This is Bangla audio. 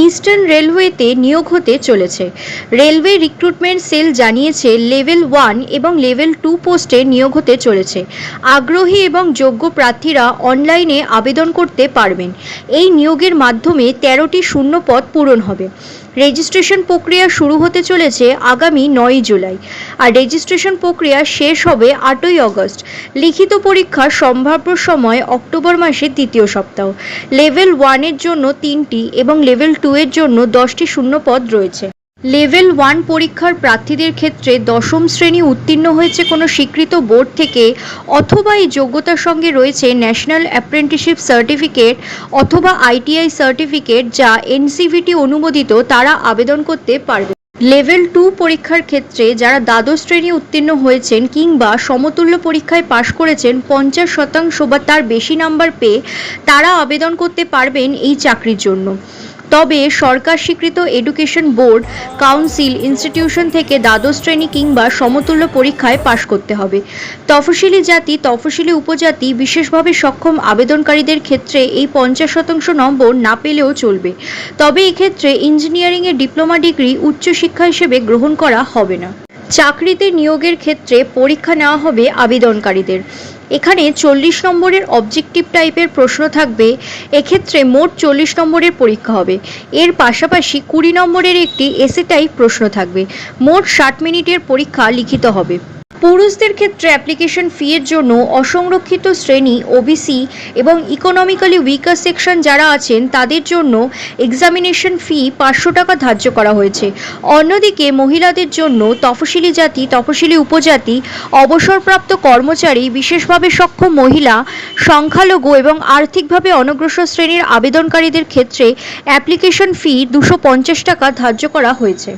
ইস্টার্ন রেলওয়েতে নিয়োগ হতে চলেছে। রেলওয়ে রিক্রুটমেন্ট সেল জানিয়েছে, লেভেল ওয়ান এবং লেভেল টু পোস্টে নিয়োগ হতে চলেছে। আগ্রহী এবং যোগ্য প্রার্থীরা অনলাইনে আবেদন করতে পারবেন। এই নিয়োগের মাধ্যমে তেরোটি শূন্য পদ পূরণ হবে। রেজিস্ট্রেশন প্রক্রিয়া শুরু হতে চলেছে আগামী নয়ই জুলাই। আর রেজিস্ট্রেশন প্রক্রিয়া শেষ হবে আটই আগস্ট লিখিত পরীক্ষা সম্ভাব্য সময় অক্টোবর মাসের দ্বিতীয় সপ্তাহ। লেভেল ওয়ানের জন্য তিনটি এবং লেভেল টু এর জন্য দশটি শূন্য পদ রয়েছে। লেভেল ওয়ান পরীক্ষার প্রার্থীদের ক্ষেত্রে দশম শ্রেণি উত্তীর্ণ হয়েছে কোনো স্বীকৃত বোর্ড থেকে, অথবা এই যোগ্যতার সঙ্গে রয়েছে ন্যাশনাল অ্যাপ্রেন্টিসশিপ সার্টিফিকেট অথবা আইটিআই সার্টিফিকেট যা এনসিভিটি অনুমোদিত তারা আবেদন করতে পারবে। লেভেল টু পরীক্ষার ক্ষেত্রে যারা দ্বাদশ শ্রেণি উত্তীর্ণ হয়েছেন কিংবা সমতুল্য পরীক্ষায় পাশ করেছেন পঞ্চাশ শতাংশ বা তার বেশি নাম্বার পেয়ে তারা আবেদন করতে পারবেন এই চাকরির জন্য। তবে সরকার স্বীকৃত এডুকেশন বোর্ড, কাউন্সিল, ইনস্টিটিউশন থেকে দ্বাদশ শ্রেণি কিংবা সমতুল্য পরীক্ষায় পাশ করতে হবে। তফসিলি জাতি, তফসিলি উপজাতি বিশেষভাবে সক্ষম আবেদনকারীদের ক্ষেত্রে এই পঞ্চাশ শতাংশ নম্বর না পেলেও চলবে। তবে এক্ষেত্রে ইঞ্জিনিয়ারিংয়ে ডিপ্লোমা ডিগ্রি উচ্চশিক্ষা হিসেবে গ্রহণ করা হবে না। চাকরিতে নিয়োগের ক্ষেত্রে পরীক্ষা নেওয়া হবে আবেদনকারীদের। এখানে চল্লিশ নম্বরের অবজেক্টিভ টাইপের প্রশ্ন থাকবে, এক্ষেত্রে মোট চল্লিশ নম্বরের পরীক্ষা হবে। এর পাশাপাশি কুড়ি নম্বরের একটি এসে টাইপ প্রশ্ন থাকবে। মোট ষাট মিনিটের পরীক্ষা লিখিত হবে। পুরুষদের ক্ষেত্রে অ্যাপ্লিকেশন ফি এর জন্য অসংরক্ষিত শ্রেণি ওবিসি এবং ইকোনমিক্যালি উইকার সেকশন যারা আছেন, তাদের জন্য এক্সামিনেশন ফি পাঁচশো টাকা ধার্য করা হয়েছে। অন্যদিকে মহিলাদের জন্য তফসিলি জাতি, তফসিলি উপজাতি, অবসরপ্রাপ্ত কর্মচারী, বিশেষভাবে সক্ষম মহিলা, সংখ্যালঘু এবং আর্থিকভাবে অনগ্রসর শ্রেণির আবেদনকারীদের ক্ষেত্রে অ্যাপ্লিকেশন ফি দুশো টাকা ধার্য করা হয়েছে।